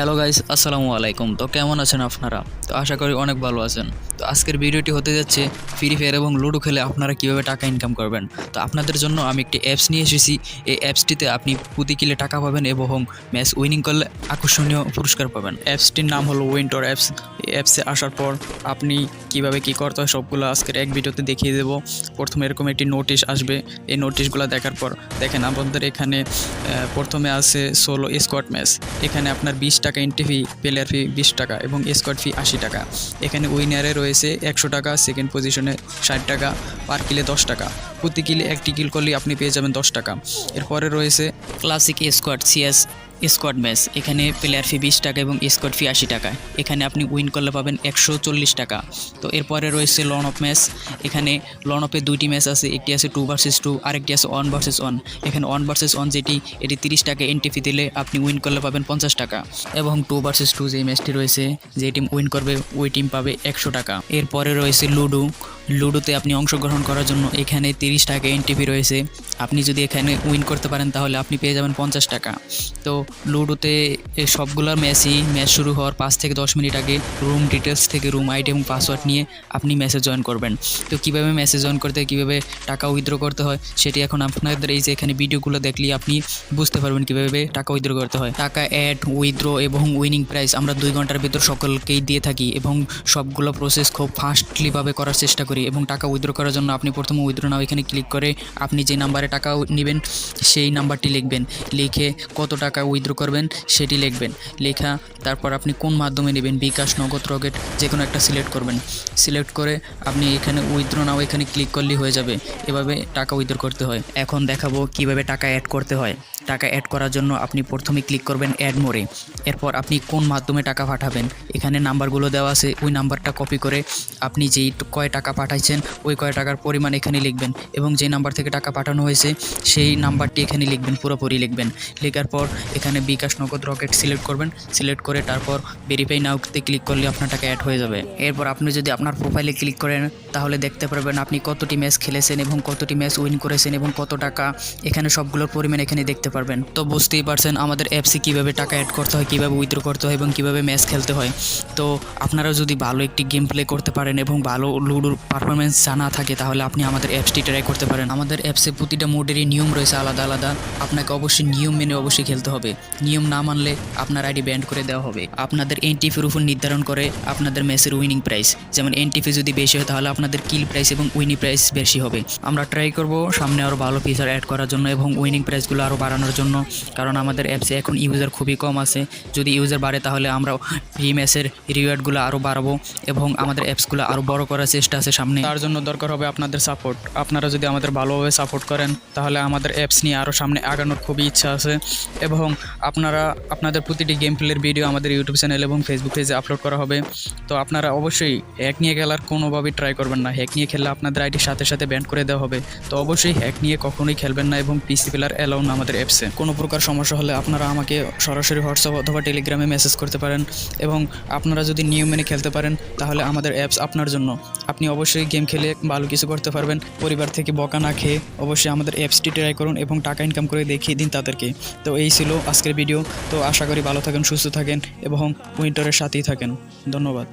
Hello guys, আসসালামু আলাইকুম। তো কেমন আছেন আপনারা? তো আশা করি অনেক ভালো আছেন। তো আজকের ভিডিওটি হতে যাচ্ছে ফ্রি ফায়ার এবং লুডো খেলে আপনারা কীভাবে টাকা ইনকাম করবেন। তো আপনাদের জন্য আমি একটি অ্যাপস নিয়ে এসেছি। এই অ্যাপসটিতে আপনি প্রতি কিলে টাকা পাবেন এবং ম্যাচ উইনিং করলে আকর্ষণীয় পুরস্কার পাবেন। অ্যাপসটির নাম হলো উইন্টার অ্যাপস অ্যাপসে আসার পর আপনি কীভাবে কি করতে হয় সবগুলো আজকের এক ভিডিওতে দেখিয়ে দেবো। প্রথমে এরকম একটি নোটিশ আসবে। এই নোটিশগুলো দেখার পর দেখেন আপনাদের এখানে প্রথমে আছে ষোলো স্কোয়াড ম্যাচ এখানে আপনার বিশ টাকা এন্ট্রি ফি প্লেয়ার ফি বিশ টাকা এবং স্কোয়াড ফি আশি টাকা। এখানে উইনারে রয়েছে একশো টাকা সেকেন্ড পজিশনে ষাট টাকা পার কিলে দশ টাকা। প্রতি কিলে একটি কিল করলে আপনি পেয়ে যাবেন দশ টাকা। এরপরে রয়েছে classic squad CS squad match. এখানে প্লেয়ার ফি বিশ টাকা এবং স্কোয়াড ফি আশি টাকা। এখানে আপনি উইন করলে পাবেন একশো চল্লিশ টাকা। তো এরপরে রয়েছে লন অফ ম্যাচ এখানে লন অফে দুইটি ম্যাচ আছে। একটি আছে টু ভার্সেস টু আরেকটি আছে ওয়ান ভার্সেস ওয়ান এখানে ওয়ান ভার্সেস ওয়ান যেটি, এটি তিরিশ টাকা এন্ট্রি ফি দিলে আপনি উইন করলে পাবেন পঞ্চাশ টাকা। এবং টু ভার্সেস টু যে ম্যাচটি রয়েছে, যে টিম উইন করবে, ওই টিম পাবে একশো টাকা। এরপরে রয়েছে লুডো লুডোতে আপনি অংশগ্রহণ করার জন্য এখানে তিরিশ টাকা এন্ট্রি রয়েছে। আপনি যদি এখানে উইন করতে পারেন তাহলে আপনি পেয়ে যাবেন পঞ্চাশ টাকা। তো লুডোতে সবগুলোর ম্যাচই ম্যাচ শুরু হওয়ার পাঁচ থেকে দশ মিনিট আগে রুম ডিটেলস থেকে রুম আইডি এবং পাসওয়ার্ড নিয়ে আপনি ম্যাচে জয়েন করবেন। তো কীভাবে ম্যাচে জয়েন করতে কীভাবে টাকা উইথড্র করতে হয়, সেটি এখন আপনাদের এই যে এখানে ভিডিওগুলো দেখলে আপনি বুঝতে পারবেন কীভাবে টাকা উইথড্র করতে হয়। টাকা অ্যাড উইথড্র এবং উইনিং প্রাইস আমরা দুই ঘণ্টার ভিতর সকলকেই দিয়ে থাকি এবং সবগুলো প্রসেস খুব ফাস্টলিভাবে করার চেষ্টা করি। এবং টাকা উইথড্র করার জন্য আপনি প্রথমে উইথড্র নাও এখানে ক্লিক করে আপনি যে নাম্বারে টাকা নেবেন, সেই নাম্বারটি লিখবেন। লিখে কত টাকা উইথড্র করবেন সেটি লিখবেন। লেখা, তারপর আপনি কোন মাধ্যমে নেবেন? বিকাশ, নগদ, রকেট যে কোনো একটা সিলেক্ট করবেন। সিলেক্ট করে আপনি এখানে উইথড্র নাও এখানে ক্লিক করলেই হয়ে যাবে। এভাবে টাকা উইথড্র করতে হয়। এখন দেখাবো কীভাবে টাকা অ্যাড করতে হয়। টাকা অ্যাড করার জন্য আপনি প্রথমে ক্লিক করবেন অ্যাড মোড়ে এরপর আপনি কোন মাধ্যমে টাকা পাঠাবেন? এখানে নাম্বারগুলো দেওয়া আছে। ওই নাম্বারটা কপি করে আপনি যেই কয় টাকা পাঠাইছেন, ওই কয় টাকার পরিমাণ এখানে লিখবেন এবং যে নাম্বার থেকে টাকা পাঠানো হয়েছে, সেই নাম্বারটি এখানে লিখবেন, পুরোপুরি লিখবেন। লেখার পর এখানে বিকাশ নগদ রকেট সিলেক্ট করবেন, সিলেক্ট করে তারপর ভেরিফাই নাওতে ক্লিক করলে আপনার টাকা অ্যাড হয়ে যাবে। এরপর আপনি যদি আপনার প্রোফাইলে ক্লিক করেন, তাহলে দেখতে পারবেন আপনি কতটি ম্যাচ খেলেছেন এবং কতটি ম্যাচ উইন করেছেন এবং কত টাকা এখানে সবগুলোর পরিমাণ এখানে দেখতে পারবেন। তো বুঝতেই পারছেন আমাদের অ্যাপসে কীভাবে টাকা অ্যাড করতে হয়, কীভাবে উইথড্র করতে হয় এবং কীভাবে ম্যাচ খেলতে হয়। তো আপনারা যদি ভালো একটি গেম প্লে করতে পারেন এবং ভালো লুডোর পারফরমেন্স জানা থাকে, তাহলে আপনি আমাদের অ্যাপসটি ট্রাই করতে পারেন। আমাদের অ্যাপসে প্রতিটা মোডেরই নিয়ম রয়েছে আলাদা আলাদা। আপনাকে অবশ্যই নিয়ম মেনে অবশ্যই খেলতে হবে। নিয়ম না মানলে আপনার আইডি ব্যান্ড করে দেওয়া হবে। আপনাদের এনটিফির উপর নির্ধারণ করে আপনাদের ম্যাচের উইনিং প্রাইস যেমন এনটিফি যদি বেশি হয়, তাহলে আপনাদের কিল প্রাইস এবং উইনিং প্রাইস বেশি হবে। আমরা ট্রাই করব সামনে আরও ভালো ফিচার অ্যাড করার জন্য এবং উইনিং প্রাইসগুলো আরও বাড়ানোর জন্য। কারণ আমাদের অ্যাপসে এখন ইউজার খুবই কম আছে। যদি ইউজার বাড়ে, তাহলে আমরা ফ্রি ম্যাচের রিওয়ার্ডগুলো আরও বাড়াবো এবং আমাদের অ্যাপসগুলো আরও বড় করার চেষ্টা আছে। সামনে। তার জন্য দরকার হবে আপনাদের সাপোর্ট আপনারা যদি আমাদের ভালোভাবে সাপোর্ট করেন, তাহলে আমাদের অ্যাপস নিয়ে আরও সামনে আগানোর খুবই ইচ্ছা আছে। এবং আপনারা, আপনাদের প্রতিটি গেম প্লের ভিডিও আমাদের ইউটিউব চ্যানেল এবং ফেসবুক পেজে আপলোড করা হবে। তো আপনারা অবশ্যই হ্যাক নিয়ে খেলার কোনোভাবেই ট্রাই করবেন না। হ্যাক নিয়ে খেললে আপনাদের আইডির সাথে সাথে ব্যান্ড করে দেওয়া হবে। তো অবশ্যই হ্যাক নিয়ে কখনোই খেলবেন না এবং পিসি প্লেয়ার অ্যালাউন আমাদের অ্যাপসে কোনো প্রকার সমস্যা হলে আপনারা আমাকে সরাসরি হোয়াটসঅ্যাপ অথবা টেলিগ্রামে মেসেজ করতে পারেন। এবং আপনারা যদি নিয়ম মেনে খেলতে পারেন, তাহলে আমাদের অ্যাপস আপনার জন্য। আপনি অবশ্যই গেম খেলে ভালো কিছু করতে পারবেন। পরিবার থেকে বকা না খেয়ে অবশ্যই আমাদের অ্যাপসটি ট্রাই করুন এবং টাকা ইনকাম করে দেখিয়ে দিন তাদেরকে। তো এই ছিল আজকের ভিডিও তো আশা করি ভালো থাকেন, সুস্থ থাকেন এবং উইন্টারের সাথেই থাকেন। ধন্যবাদ।